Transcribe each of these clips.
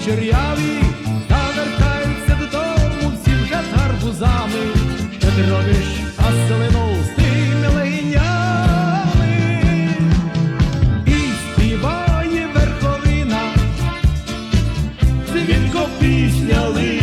кучеряві, та вертаються додому всі вже з гарбузами. Що ти робиш, а селину з тими легенями? І співає верховина, дзвінко пісня лине,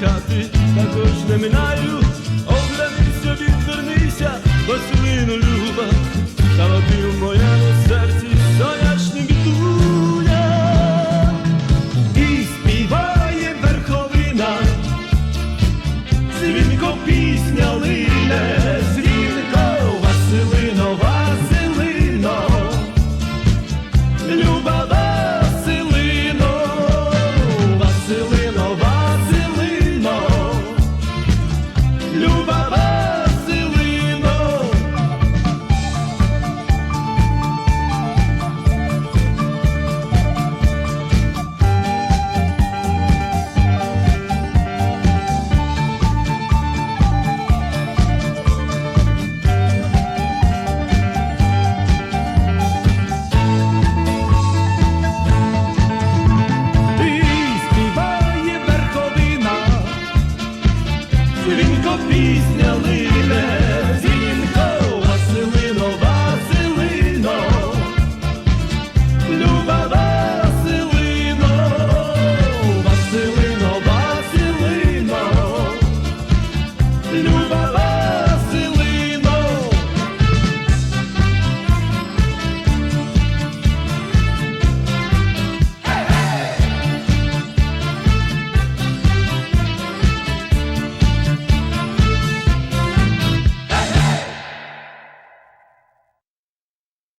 хати також не минаю. Оглянися, відвернися, Василино люба, Свинько пісня лине.